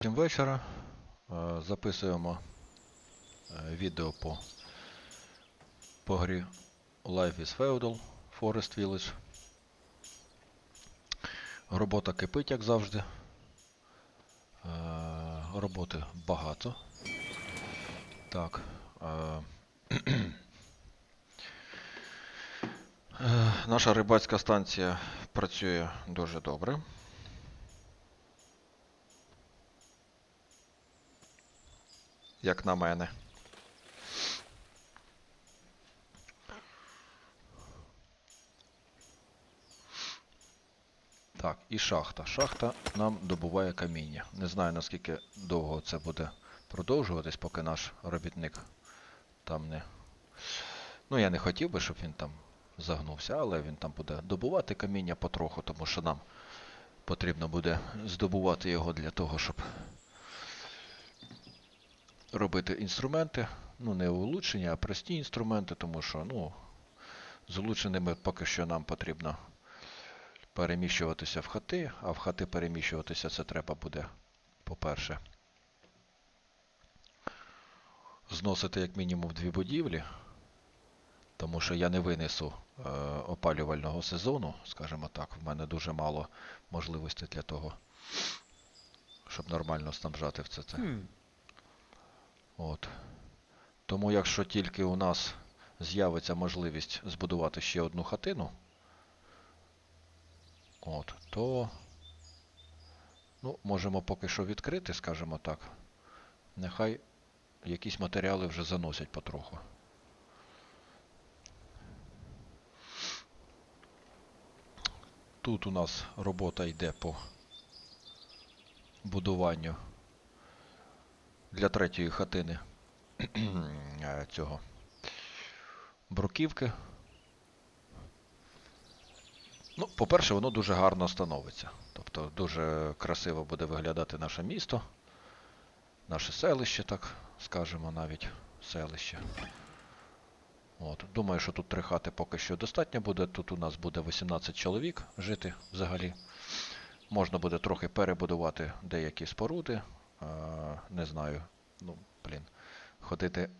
Всім вечора. Е, Записуємо е, відео по, по грі Life is Feudal Forest Village. Робота кипить, як завжди. Е, Роботи багато. Так. Наша рибацька станція працює дуже добре. Як на мене. Так, і шахта. Шахта нам добуває каміння. Не знаю наскільки довго це буде продовжуватись, поки наш робітник там не. Ну, я не хотів би, щоб він там загнувся, але він там буде добувати каміння потроху, тому що нам потрібно буде здобувати його для того, щоб робити інструменти. Ну, не улучшення, а прості інструменти, тому що, ну, з улучшеними поки що нам потрібно переміщуватися в хати, а в хати переміщуватися це треба буде, по-перше, зносити як мінімум дві будівлі, тому що я не винесу е, опалювального сезону, скажімо так, в мене дуже мало можливостей для того, щоб нормально снабжати все це. От. Тому якщо тільки у нас з'явиться можливість збудувати ще одну хатину, от, то ну, можемо поки що відкрити, скажімо так. Нехай якісь матеріали вже заносять потроху. Тут у нас робота йде по будуванню для третьої хатини цього бруківки. Ну, по-перше, воно дуже гарно становиться. Тобто дуже красиво буде виглядати наше місто, наше селище, так скажемо навіть селище. От. Думаю, що тут три хати поки що достатньо буде. Тут у нас буде 18 чоловік жити взагалі. Можна буде трохи перебудувати деякі споруди. Не знаю, ну, блін, ходити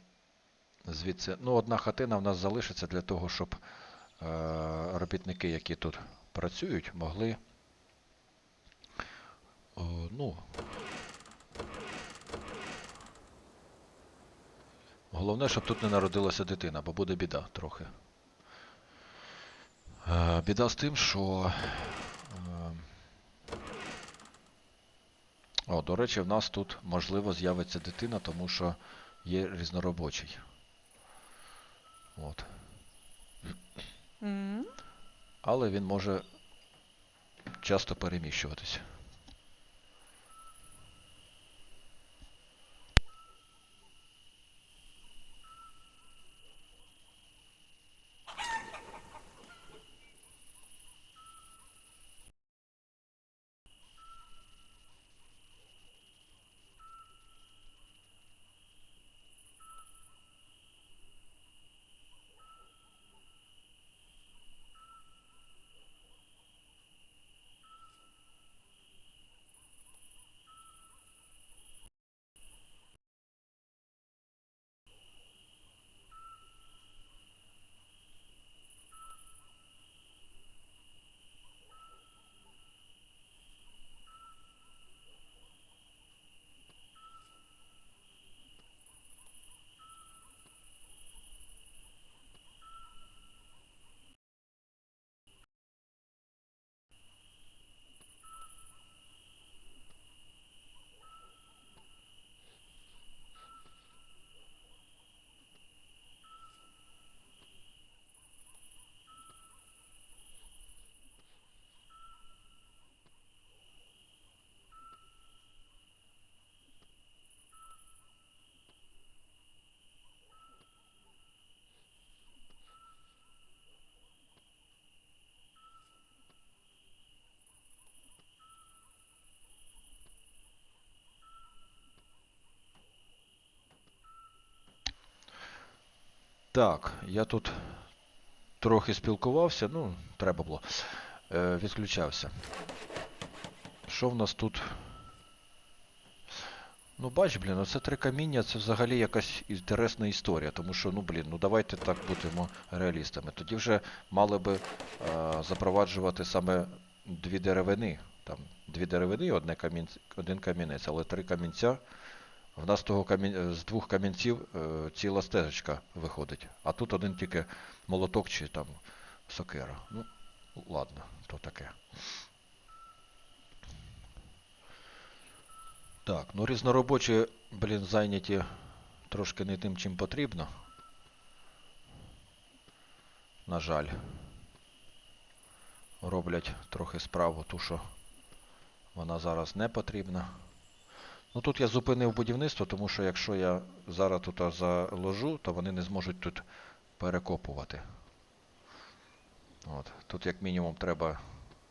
звідси. Ну, одна хатина в нас залишиться для того, щоб е, робітники, які тут працюють, могли. Ну. Головне, щоб тут не народилася дитина, бо буде біда трохи. Е, біда з тим, що. О, до речі, в нас тут можливо з'явиться дитина, тому що є різноробочий. От. Mm. Але він може часто переміщуватися. Так, я тут трохи спілкувався, ну, треба було. Е, відключався. Що в нас тут Ну бач, блін, оце три каміння, це взагалі якась інтересна історія, тому що, ну блін, ну давайте так будемо реалістами. Тоді вже мали би е, запроваджувати саме дві деревини. Там дві деревини, одне камінь, один камінець, але три камінця. В нас того камінь, е, з двох камінців е, ціла стежечка виходить. А тут один тільки молоток чи там сокира. Ну, ладно, то таке. Так, ну різноробочі, блін, зайняті трошки не тим, чим потрібно. На жаль. Роблять трохи справу ту, що вона зараз не потрібна. Ну тут я зупинив будівництво, тому що якщо я зараз тут заложу, то вони не зможуть тут перекопувати. От. Тут як мінімум треба,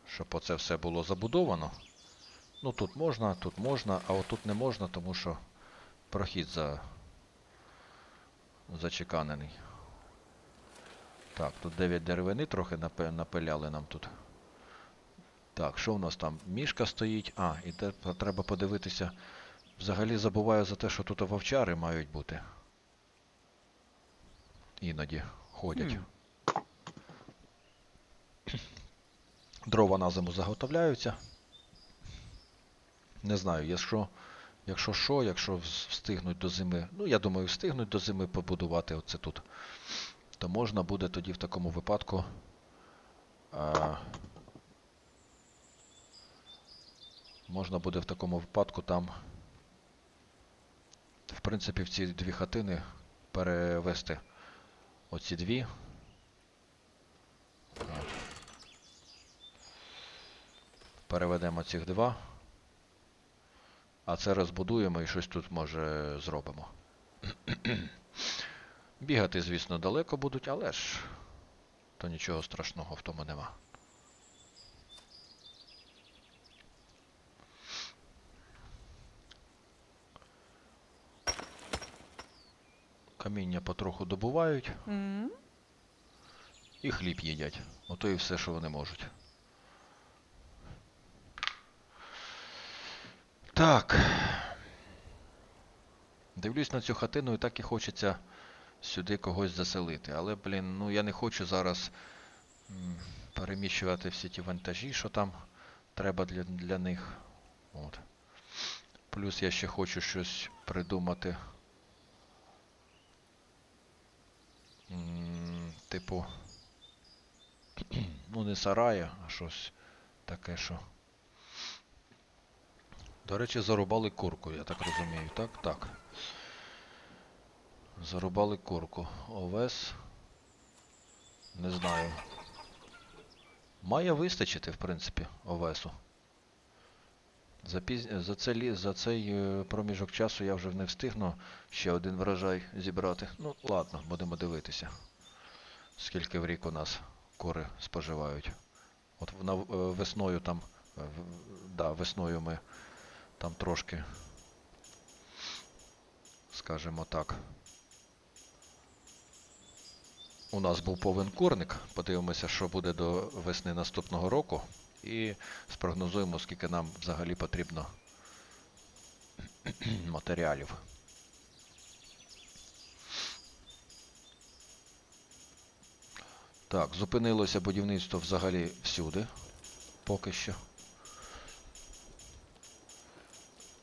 щоб оце все було забудовано. Ну тут можна, тут можна, а отут не можна, тому що прохід за... зачеканений. Так, тут 9 деревини трохи напиляли нам тут. Так, що в нас там? Мішка стоїть. А, і треба подивитися. Взагалі забуваю за те, що тут вовчари мають бути. Іноді ходять. Дрова на зиму заготовляються. Не знаю, якщо, якщо що, якщо встигнуть до зими, ну я думаю, встигнуть до зими побудувати оце тут, то можна буде тоді в такому випадку. А, можна буде в такому випадку там, в принципі, в ці дві хатини перевести оці дві. Переведемо цих два. А це розбудуємо і щось тут може зробимо. Бігати, звісно, далеко будуть, але ж то нічого страшного в тому нема. Каміння потроху добувають М? і хліб їдять. Ото і все, що вони можуть. Так. Дивлюсь на цю хатину і так і хочеться сюди когось заселити. Але, блін, ну я не хочу зараз переміщувати всі ті вантажі, що там треба для, для них. От. Плюс я ще хочу щось придумати. Типу. Ну, не сарая, а щось таке, що. До речі, зарубали курку, я так розумію. Так? Так. Зарубали курку. Овес. Не знаю. Має вистачити, в принципі, овесу. За, піз... за, це за цей е, проміжок часу я вже не встигну ще один врожай зібрати. Ну, ладно, будемо дивитися. Скільки в рік у нас кури споживають. От е, весною там. е, Да, весною ми там трошки, скажімо так. У нас був повен курник. Подивимося, що буде до весни наступного року. І спрогнозуємо, скільки нам взагалі потрібно матеріалів. Так, зупинилося будівництво взагалі всюди. Поки що.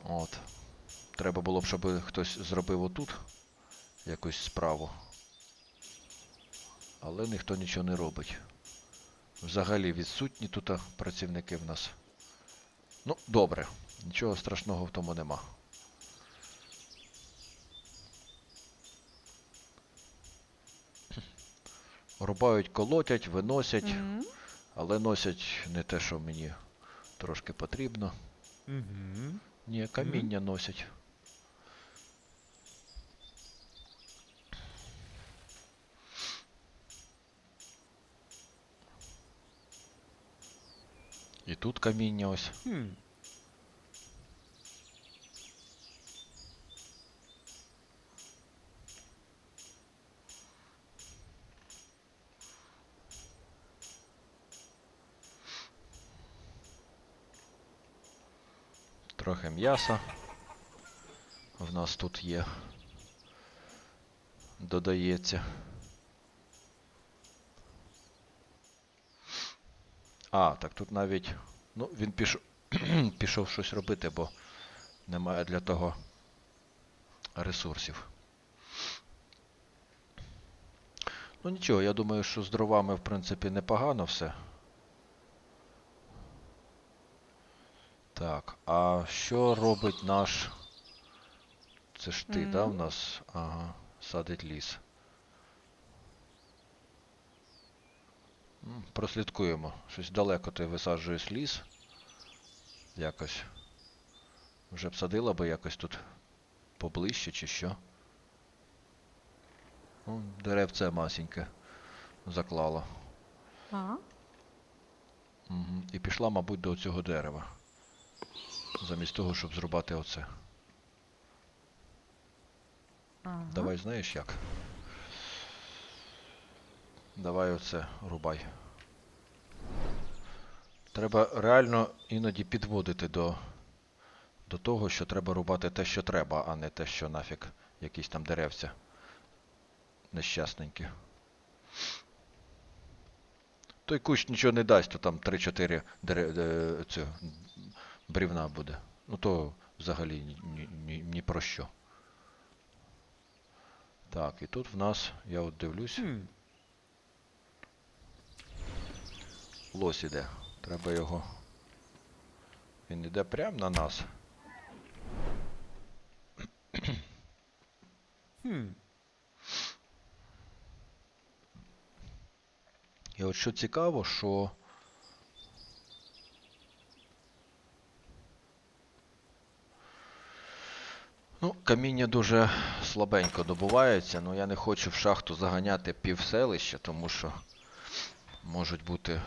От. Треба було б, щоб хтось зробив отут якусь справу. Але ніхто нічого не робить. Взагалі відсутні тут працівники в нас. Ну, добре. Нічого страшного в тому нема. Рубають, колотять, виносять, М? але носять не те, що мені трошки потрібно. Мгм. Ні, каміння носять. І тут каміння ось. Хм. Трохи м'яса. в нас тут є. Додається. А, так тут навіть. Ну, він пішов, пішов щось робити, бо немає для того ресурсів. Ну нічого, я думаю, що з дровами, в принципі, непогано все. Так, а що робить наш. Це ж ти, да, в нас? Ага, садить ліс. Прослідкуємо. Щось далеко ти висаджуєш ліс. Якось. Вже б садила би якось тут поближче чи що. Ну, деревце масіньке заклало. А? Угу. І пішла, мабуть, до цього дерева. Замість того, щоб зрубати оце. Ага. Давай знаєш як? Давай оце рубай. Треба реально іноді підводити до, до того, що треба рубати те, що треба, а не те, що нафіг якісь там деревця. Нещасненькі. Той кущ нічого не дасть, то там 3-4 дере... е, брівна буде. Ну то взагалі ні, ні, ні, ні про що. Так, і тут в нас, я от дивлюсь, Хм. Лось іде. Треба його. Він іде прямо на нас. Хм. І от що цікаво, що. Ну, каміння дуже слабенько добувається, ну я не хочу в шахту заганяти пів селища, тому що можуть бути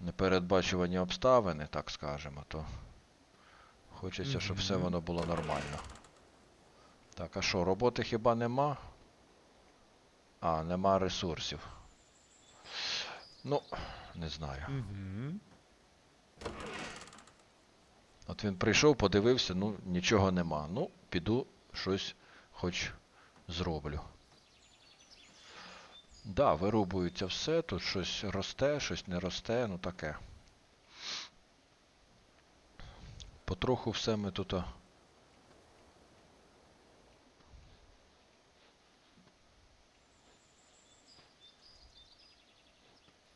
непередбачувані обставини, так скажемо, то хочеться, щоб все воно було нормально. Так, а що, роботи хіба нема? А, нема ресурсів. Ну, не знаю. От він прийшов, подивився, ну нічого нема. Ну, піду щось хоч зроблю. Да, вирубується все, тут щось росте, щось не росте, ну таке. Потроху все ми тут.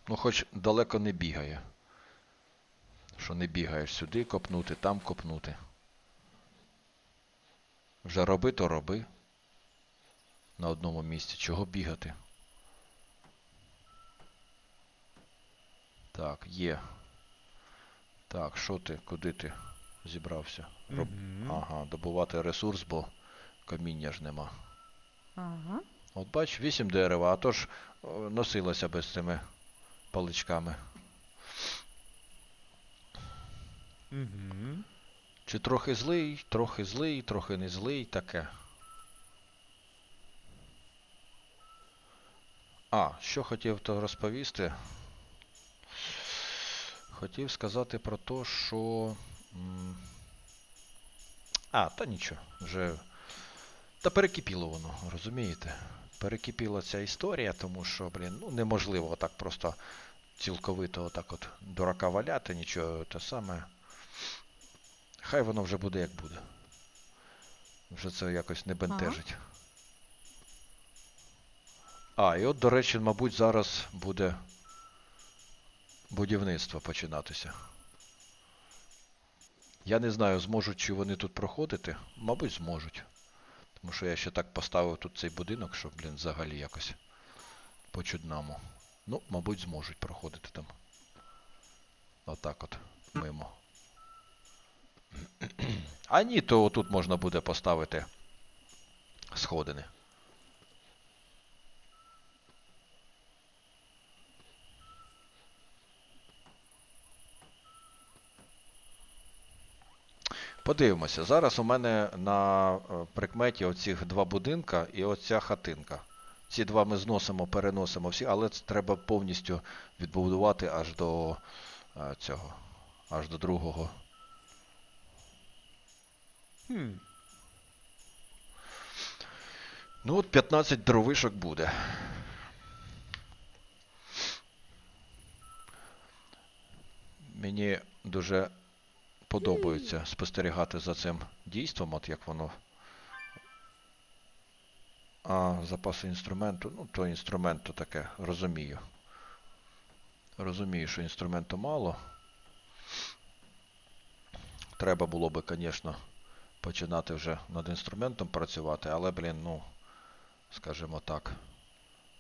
Ну, хоч далеко не бігає. Що не бігаєш сюди копнути, там копнути. Вже роби, то роби. На одному місці. Чого бігати? Так, є. Так, що ти? Куди ти зібрався? Роб... Мгм. Ага, добувати ресурс, бо каміння ж нема. Ага. От бач, вісім дерева, а то ж о, носилося без цими паличками. Угу. Чи трохи злий, трохи злий, трохи не злий, таке. А, що хотів то розповісти? Хотів сказати про те, що. А, та нічого, вже. Та перекипіло воно, розумієте? Перекипіла ця історія, тому що, блін, ну неможливо так просто цілковито отак от дурака валяти, нічого те саме. Хай воно вже буде як буде. Вже це якось не бентежить. А, і от, до речі, мабуть, зараз буде будівництво починатися. Я не знаю, зможуть чи вони тут проходити. Мабуть, зможуть. Тому що я ще так поставив тут цей будинок, що, блін, взагалі якось по чудному. Ну, мабуть, зможуть проходити там. Отак от, мимо. А ні, то тут можна буде поставити сходини. Подивимося. Зараз у мене на е, прикметі оцих два будинка і оця хатинка. Ці два ми зносимо, переносимо всі, але це треба повністю відбудувати аж до е, цього, аж до другого Хм. Ну от 15 дровишок буде. Мені дуже подобається спостерігати за цим дійством, от як воно. А запаси інструменту, ну то інструмент то таке, розумію. Розумію, що інструменту мало. Треба було би, звісно, починати вже над інструментом працювати, але, блін, ну, скажімо так,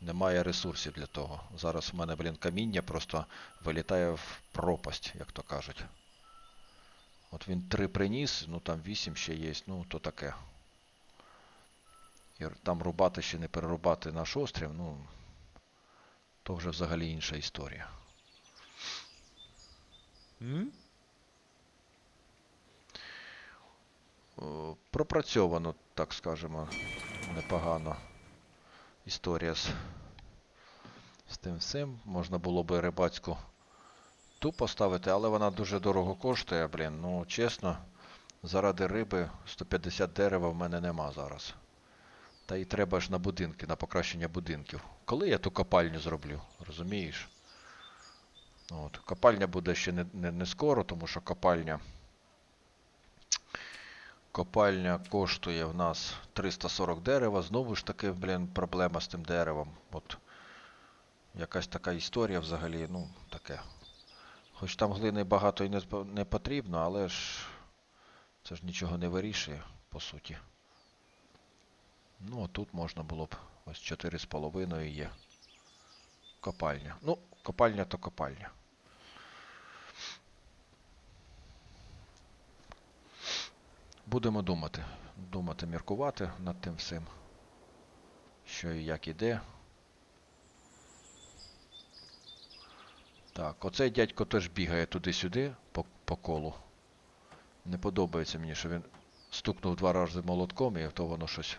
немає ресурсів для того. Зараз в мене, блін, каміння просто вилітає в пропасть, як то кажуть. От він три приніс, ну там вісім ще є, ну то таке. І там рубати ще не перерубати наш острів, ну, то вже взагалі інша історія. О, пропрацьовано, так скажемо, непогано історія з, з тим всім. Можна було би рибацьку ту поставити, але вона дуже дорого коштує, блін. Ну, чесно, заради риби 150 дерева в мене нема зараз. Та й треба ж на будинки, на покращення будинків. Коли я ту копальню зроблю, розумієш? От. Копальня буде ще не, не, не скоро, тому що копальня. Копальня коштує в нас 340 дерева. Знову ж таки, блін, проблема з тим деревом. От якась така історія взагалі, ну, таке. Хоч там глини багато і не, не потрібно, але ж це ж нічого не вирішує, по суті. Ну, а тут можна було б ось 4,5 є. Копальня. Ну, копальня то копальня. Будемо думати. Думати, міркувати над тим всім. Що і як іде. Так, оцей дядько теж бігає туди-сюди по, по колу. Не подобається мені, що він стукнув два рази молотком і то воно щось.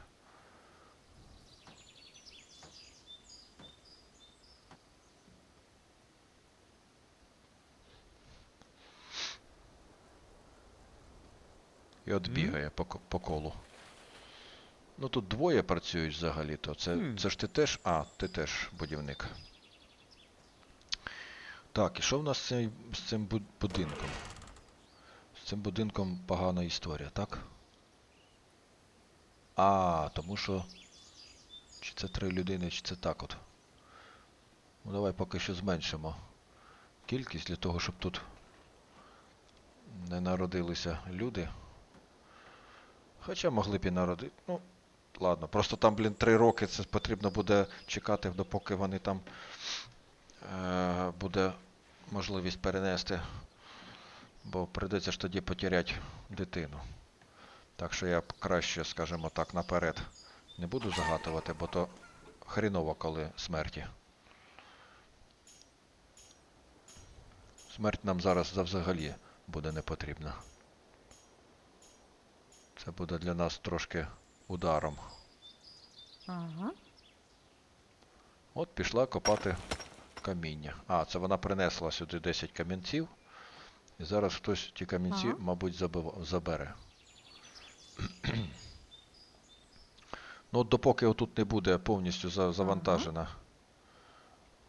І от бігає по, ко- по колу. Ну тут двоє працюють взагалі-то. Це, Хм. це ж ти теж. А, ти теж будівник. Так, і що в нас з цим, будинком? З цим будинком погана історія, так? А, тому що. Чи це три людини, чи це так от. Ну давай поки що зменшимо кількість для того, щоб тут не народилися люди. Хоча могли б і народити. Ну, ладно, просто там, блін, три роки це потрібно буде чекати, допоки вони там буде можливість перенести. Бо прийдеться ж тоді потеряти дитину. Так що я краще, скажімо так, наперед не буду загатувати, бо то хріново, коли смерті. Смерть нам зараз завзагалі буде не потрібна. Це буде для нас трошки ударом. Ага. От пішла копати каміння. А, це вона принесла сюди 10 камінців. І зараз хтось ті камінці, Ага. мабуть, забив- забере. ну, от допоки отут не буде повністю завантажена,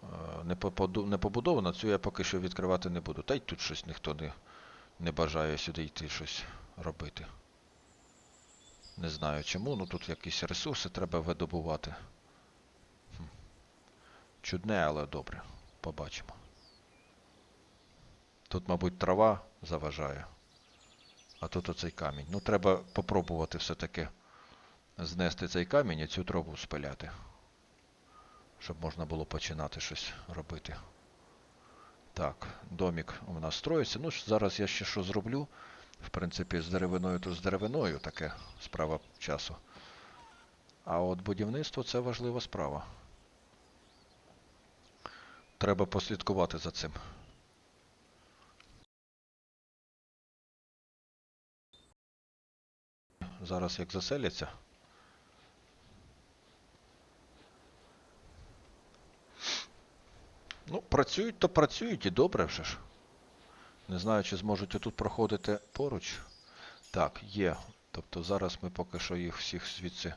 е, не, поподу- не побудована, цю я поки що відкривати не буду. Та й тут щось ніхто не, не бажає сюди йти щось робити. Не знаю чому, ну тут якісь ресурси треба видобувати. Чудне, але добре. Побачимо. Тут, мабуть, трава заважає. А тут оцей камінь. Ну, треба попробувати все-таки знести цей камінь і цю траву спиляти. Щоб можна було починати щось робити. Так, домік у нас строїться. Ну, зараз я ще що зроблю. В принципі, з деревиною то з деревиною таке справа часу. А от будівництво це важлива справа. Треба послідкувати за цим. Зараз як заселяться. Ну, працюють, то працюють і добре вже ж. Не знаю, чи зможуть отут проходити поруч. Так, є. Тобто зараз ми поки що їх всіх звідси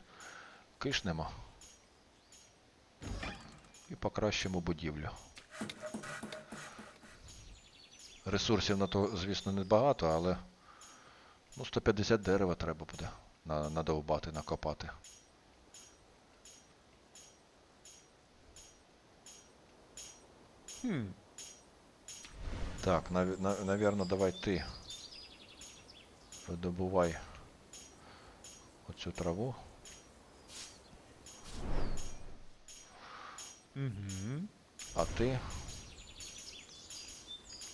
кишнемо. І покращимо будівлю. Ресурсів на то, звісно, не багато, але ну, 150 дерева треба буде надовбати, накопати. Хм. Так, нав, на, навірно, давай ти видобувай оцю траву. Угу. А ти,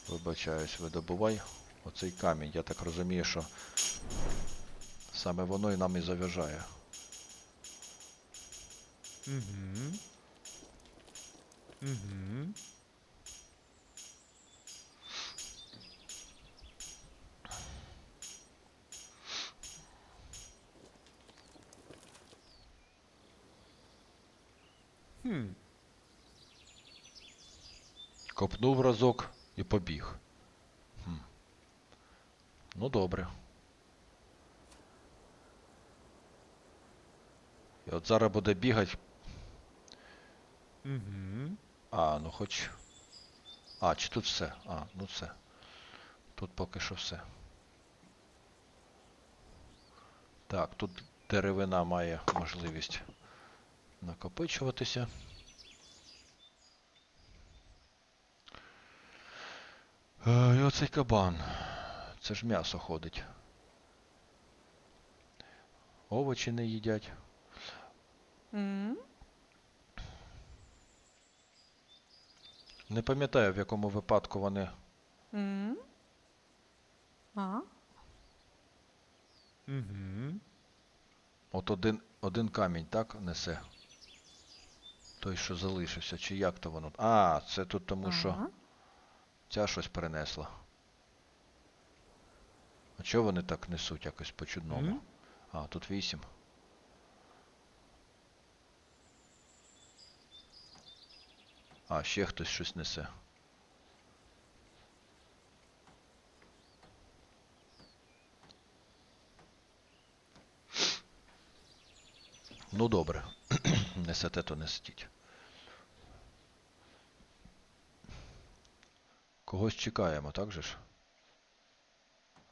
вибачаюсь, видобувай оцей камінь. Я так розумію, що саме воно і нам і заважає. Угу. Угу. Хм. Копнув разок і побіг. Хм. Ну добре. І от зараз буде бігати. Угу. А, ну хоч. А, чи тут все? А, ну все. Тут поки що все. Так, тут деревина має можливість накопичуватися. І оцей кабан. Це ж м'ясо ходить. Овочі не їдять. М? Не пам'ятаю, в якому випадку вони М? А? Угу. От один, один камінь, так, несе? Той, що залишився, чи як то воно? А, це тут тому, що Ага. Ця щось перенесла. А чого вони так несуть якось по-чудному? М? А, тут вісім. А, ще хтось щось несе. Ну добре. Несете, то несіть. Когось чекаємо, так же ж?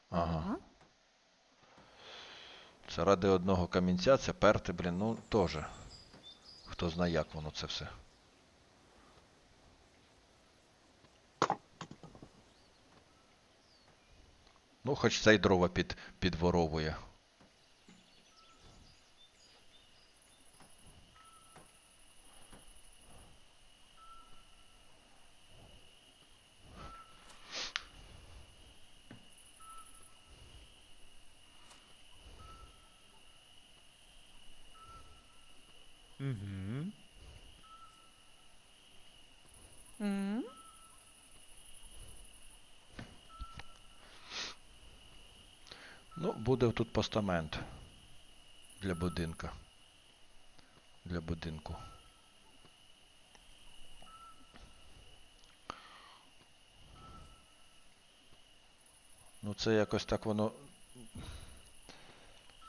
Ага. Ага. Це ради одного камінця, це перти, блін, ну теж. Хто знає, як воно це все. Ну, хоч цей дрова під, підворовує. Угу. М? Ну, буде тут постамент для будинка. Для будинку. Ну, це якось так воно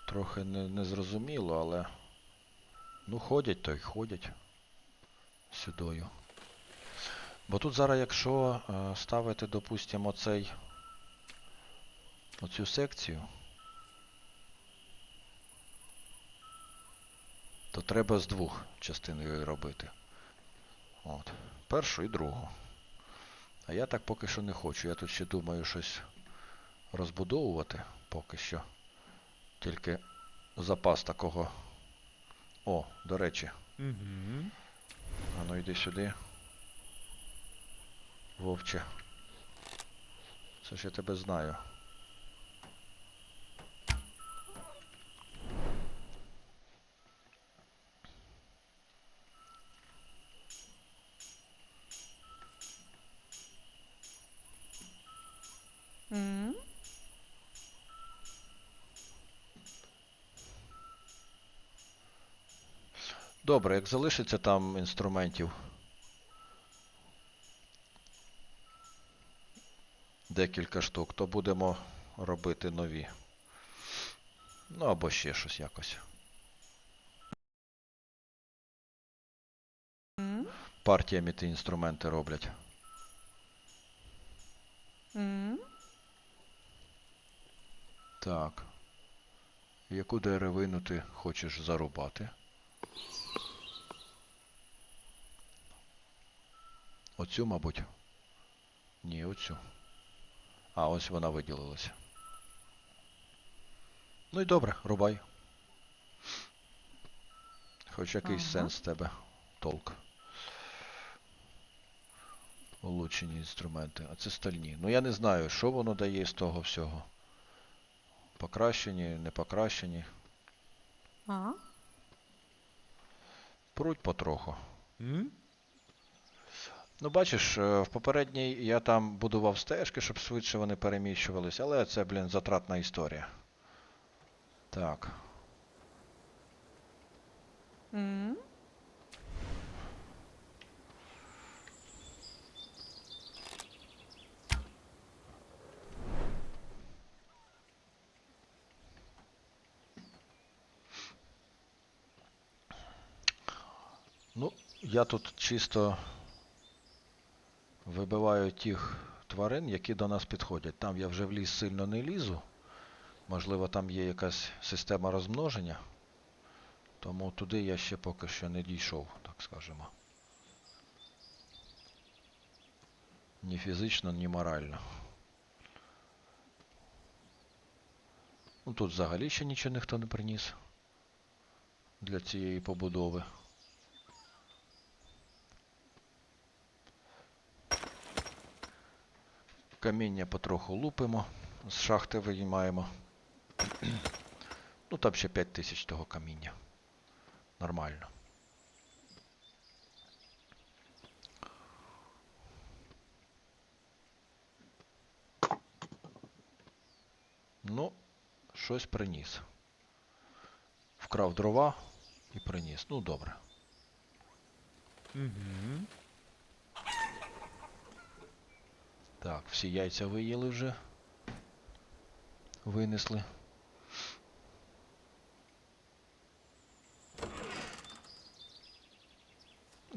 трохи не, незрозуміло, але. Ну, ходять, то й ходять сюдою. Бо тут зараз, якщо е, ставити, допустимо, оцей оцю секцію, то треба з двох частин її робити. От. Першу і другу. А я так поки що не хочу. Я тут ще думаю щось розбудовувати поки що. Тільки запас такого. О, до речі, Угу. а ну йди сюди. Вовче. Це ж я тебе знаю. Добре, як залишиться там інструментів. Декілька штук, то будемо робити нові. Ну або ще щось якось. Mm. Партіями ті інструменти роблять. Mm. Так. Яку деревину ти хочеш зарубати? Оцю, мабуть. Ні, оцю. А, ось вона виділилася. Ну і добре, рубай. Хоч якийсь Ага. сенс тебе толк. Улучшені інструменти. А це стальні. Ну я не знаю, що воно дає з того всього. Покращені, не покращені. А? Пруть потроху. М? Ну, бачиш, е, в попередній я там будував стежки, щоб швидше вони переміщувались, але це, блін, затратна історія. Так. М? Ну, я тут чисто вибиваю тих тварин, які до нас підходять. Там я вже в ліс сильно не лізу. Можливо, там є якась система розмноження. Тому туди я ще поки що не дійшов, так скажемо. Ні фізично, ні морально. Ну тут взагалі ще нічого ніхто не приніс для цієї побудови. Каміння потроху лупимо, з шахти виймаємо. Ну там ще 5 тисяч того каміння. Нормально. Ну, щось приніс. Вкрав дрова і приніс. Ну, добре. Мгм. Так, всі яйця виїли вже. Винесли.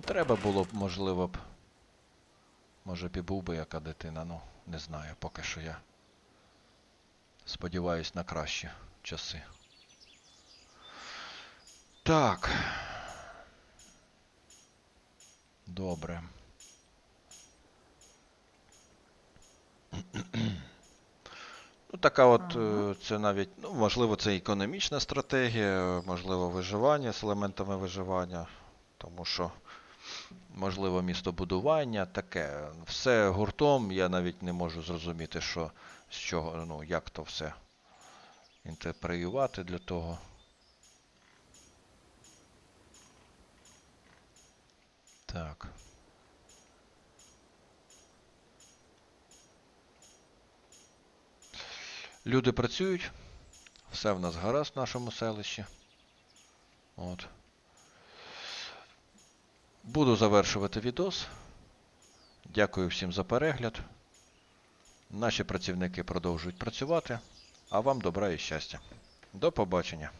Треба було б, можливо б. Може б і був би яка дитина, ну, не знаю, поки що я. Сподіваюсь на кращі часи. Так. Добре. Така от, Ага. е, це навіть, ну, можливо, це економічна стратегія, можливо, виживання з елементами виживання, тому що, можливо, містобудування, таке. Все гуртом, я навіть не можу зрозуміти, що, з чого, ну, як то все інтерпреювати для того. Так. Люди працюють, все в нас гаразд в нашому селищі. От. Буду завершувати відос. Дякую всім за перегляд. Наші працівники продовжують працювати. А вам добра і щастя. До побачення.